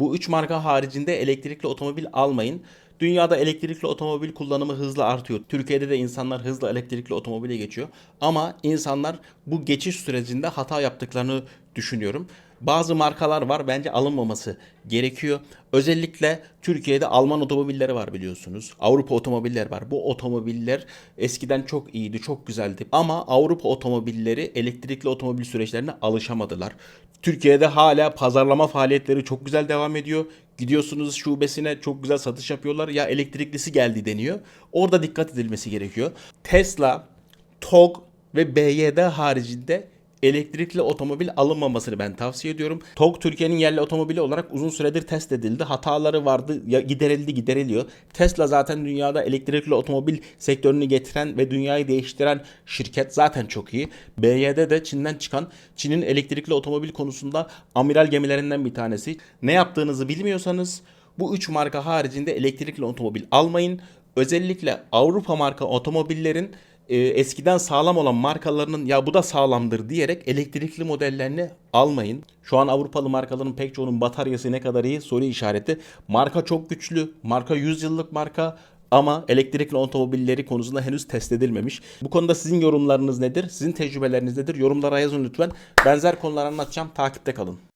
Bu 3 marka haricinde elektrikli otomobil almayın. Dünyada elektrikli otomobil kullanımı hızla artıyor. Türkiye'de de insanlar hızla elektrikli otomobile geçiyor. Ama insanlar bu geçiş sürecinde hata yaptıklarını düşünüyorum. Bazı markalar var bence alınmaması gerekiyor. Özellikle Türkiye'de Alman otomobilleri var biliyorsunuz. Avrupa otomobiller var. Bu otomobiller eskiden çok iyiydi, çok güzeldi. Ama Avrupa otomobilleri elektrikli otomobil süreçlerine alışamadılar. Türkiye'de hala pazarlama faaliyetleri çok güzel devam ediyor. Gidiyorsunuz şubesine çok güzel satış yapıyorlar. Ya elektriklisi geldi deniyor. Orada dikkat edilmesi gerekiyor. Tesla, TOG ve BYD haricinde elektrikli otomobil alınmamasını ben tavsiye ediyorum. TOG Türkiye'nin yerli otomobili olarak uzun süredir test edildi. Hataları vardı, giderildi, gideriliyor. Tesla zaten dünyada elektrikli otomobil sektörünü getiren ve dünyayı değiştiren şirket zaten çok iyi. BYD de Çin'den çıkan, Çin'in elektrikli otomobil konusunda amiral gemilerinden bir tanesi. Ne yaptığınızı bilmiyorsanız bu üç marka haricinde elektrikli otomobil almayın. Özellikle Avrupa marka otomobillerin e, eskiden sağlam olan markalarının ya bu da sağlamdır diyerek elektrikli modellerini almayın. Şu an Avrupalı markaların pek çoğunun bataryası ne kadar iyi soru işareti. Marka çok güçlü. Marka 100 yıllık marka ama elektrikli otomobilleri konusunda henüz test edilmemiş. Bu konuda sizin yorumlarınız nedir? Sizin tecrübeleriniz nedir? Yorumlara yazın lütfen. Benzer konular anlatacağım. Takipte kalın.